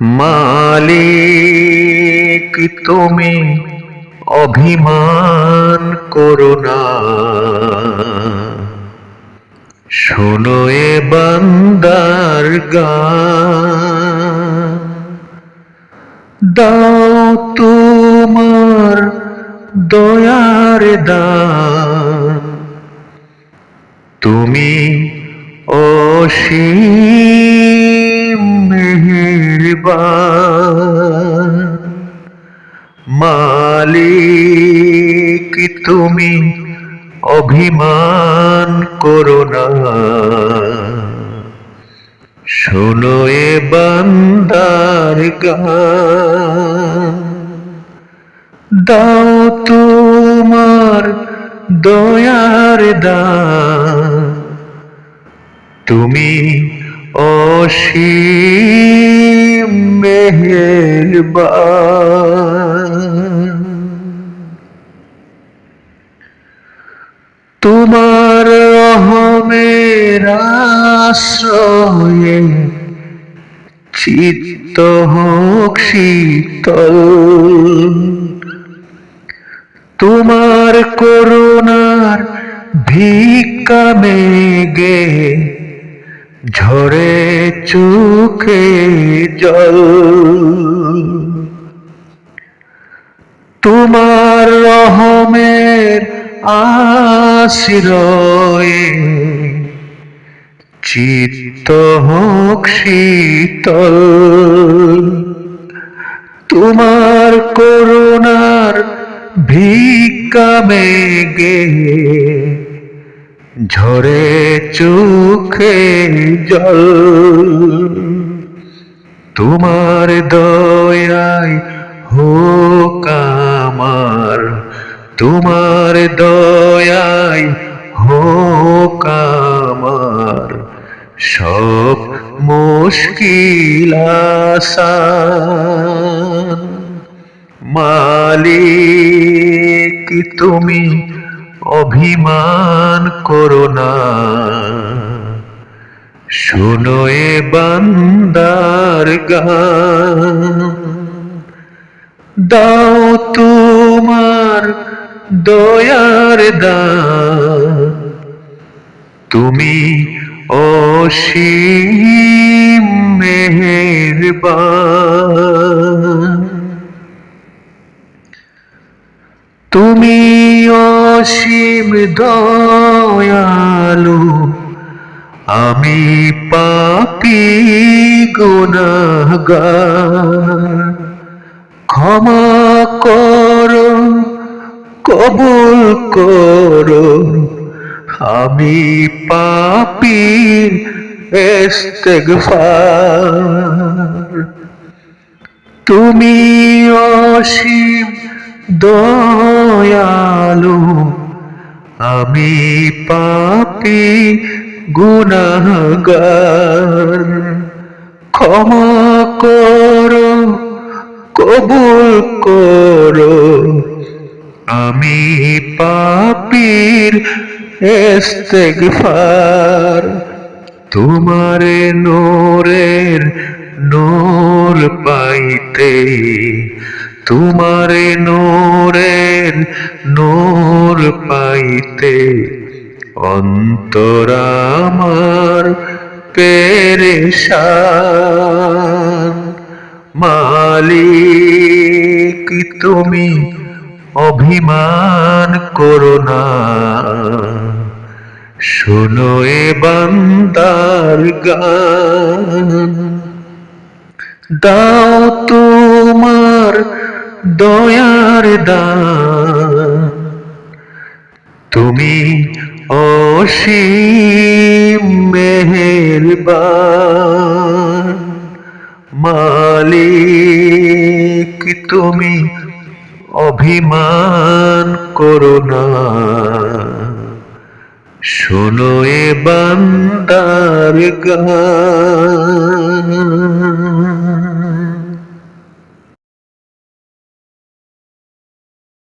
মালিক, তুমি অভিমান করো না। শোনো এ বান্দার গান দাও তোমার দয়ার দান। তুমি অসীম মেহেরবান মালিক, তুমি অভিমান করো না। শোনো এ বান্দার গান। দাও তোমার দয়ার দান। তুমি অসীম মেহেরবান তোমার রহমের আশ্রয়ে চিত্ত হোক শীতল তোমার করুণার ভিক্ষা মেগে ঝরে চোখে জল। তোমার রহমের আশ্রয়ে চিত্ত হোক শীতল। তোমার করুণার ভিক্ষা মেগে ঝরে চোখে জল। তোমার দয়ায় হোক আমার, তোমার দয়ায় হোক আমার। সব মুশকিল মালিক তুমি অভিমান করো না। শোনো এ বান্দার দাও তোমার দয়ার দান। তুমি অসীম দয়ালু আমি পাপি গুনাহগার। ক্ষমা করো কবুল করো আমি পাপি তুমি অসীম দয়ালু আমি পাপি গুণাগার ক্ষমা করো কবুল করো। আমি পাপির ইস্তেগফার। তোমার নোরের নূর পাইতে, তোমার নোরের নূর পাইতে, অন্তর আমার পেরেশান। মালিক, তুমি অভিমান করো না। শোনো এ বান্দার গান। দাও তোমার দয়ার দান। তুমি অসীম মেহেরবান। মালিক, তুমি অভিমান করো না। শোনো এ বান্দার গান।